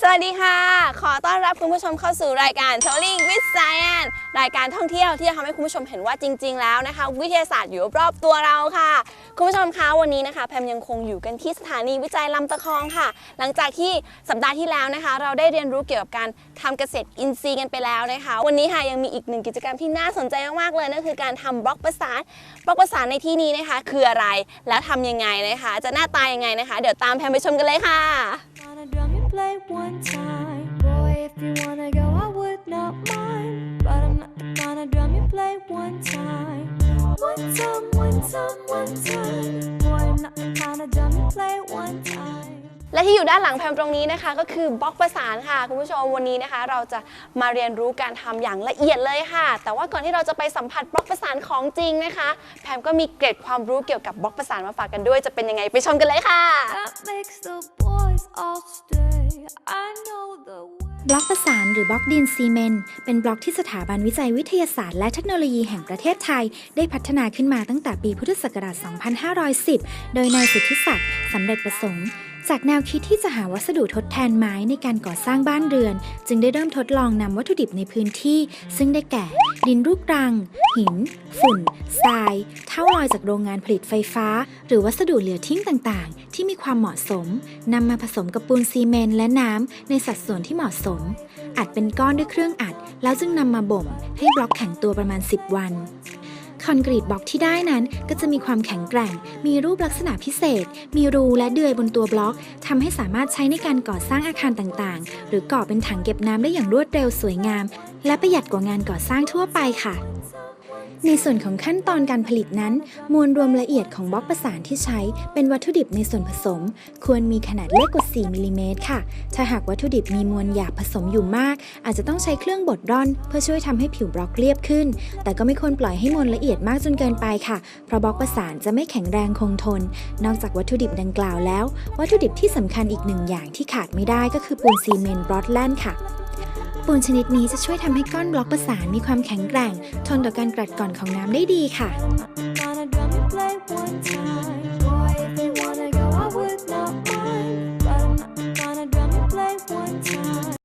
สวัสดีค่ะ ขอต้อนรับคุณผู้ชมเข้าสู่รายการ Touring with Science รายการท่องเที่ยวที่จะทำให้คุณผู้ชมเห็นว่าจริง ๆ แล้วนะคะ วิทยาศาสตร์อยู่รอบตัวเราค่ะ คุณผู้ชมคะวันนี้นะคะ แพมยังคงอยู่กันที่สถานีวิจัยลำตะคองค่ะ หลังจากที่สัปดาห์ที่แล้วนะคะ เราได้เรียนรู้เกี่ยวกับการทำเกษตรอินทรีย์กันไปแล้วนะคะ วันนี้ค่ะยังมีอีกหนึ่งกิจกรรมที่น่าสนใจมากๆเลยนั่นคือการทำบล็อกประสานบล็อกประสานในที่นี้นะคะ คืออะไรแล้วทำยังไงนะคะ จะหน้าตายังไงนะคะ เดี๋ยวตามแพมไปชมกันเลยค่ะ On a drum play one time. Boy, if you wanna go, I would not mind. But I'm not the kind of drum you play one time. One time, one time, one time. Boy, I'm not the kind of drum you play one time. และที่อยู่ด้านหลังแพมตรงนี้นะคะ ก็คือบล็อกประสานค่ะ คุณผู้ชมวันนี้นะคะ เราจะมาเรียนรู้การทำอย่างละเอียดเลยค่ะ แต่ว่าก่อนที่เราจะไปสัมผัสบล็อกประสานของจริงนะคะ แพมก็มีเกร็ดความรู้เกี่ยวกับบล็อกประสานมาฝากกันด้วยจะเป็นยังไงไปชมกันเลยค่ะ บล็อกประสานหรือบล็อกดินซีเมนต์เป็นบล็อกที่สถาบันวิจัยวิทยาศาสตร์และเทคโนโลยีแห่งประเทศไทย ได้พัฒนาขึ้นมาตั้งแต่ปีพุทธศักราช 2510 โดยนายสุทธิศักดิ์สำเร็จประสงค์ จากแนวคิดที่จะหาวัสดุทดแทนไม้ในการก่อสร้างบ้านเรือน จึงได้เริ่มทดลองนำวัตถุดิบในพื้นที่ ซึ่งได้แก่ ดินลูกรัง หิน ฝุ่นทรายเท่าลอยจากโรงงานผลิตไฟฟ้า หรือวัสดุเหลือทิ้งต่างๆ ที่มีความเหมาะสมนำมาผสมกับปูนซีเมนต์และน้ำในสัดส่วนที่เหมาะสม อัดเป็นก้อนด้วยเครื่องอัด แล้วจึงนำมาบ่ม ให้บล็อกแข็งตัวประมาณ 10 วัน คอนกรีตบล็อกที่ได้นั้นก็จะมีความแข็งแกร่ง มีรูปลักษณะพิเศษ มีรูและเดือยบนตัวบล็อกทำให้สามารถใช้ในการก่อสร้างอาคารต่างๆ หรือก่อเป็นถังเก็บน้ำได้อย่างรวดเร็วสวยงาม และประหยัดกว่างานก่อสร้างทั่วไปค่ะ ในส่วนของขั้นตอนการผลิตนั้น มวลรวมละเอียดของบล็อกประสานที่ใช้เป็นวัตถุดิบในส่วนผสม ควรมีขนาดเล็กกว่า 4มิลลิเมตรค่ะ ถ้าหากวัตถุดิบมีมวลหยาบผสมอยู่มาก อาจจะต้องใช้เครื่องบดร่อน เพื่อช่วยทำให้ผิวบล็อกเรียบขึ้น แต่ก็ไม่ควรปล่อยให้มวลละเอียดมากจนเกินไปค่ะ เพราะบล็อกประสานจะไม่แข็งแรงคงทน นอกจากวัตถุดิบดังกล่าวแล้ว วัตถุดิบที่สำคัญอีกหนึ่งอย่างที่ขาดไม่ได้ก็คือปูนซีเมนต์บรอดแลนด์ค่ะ ปูนชนิดนี้จะช่วยทำให้ก้อนบล็อกประสานมีความแข็งแกร่ง ทนต่อการกรัดกร่อนของน้ำได้ดีค่ะ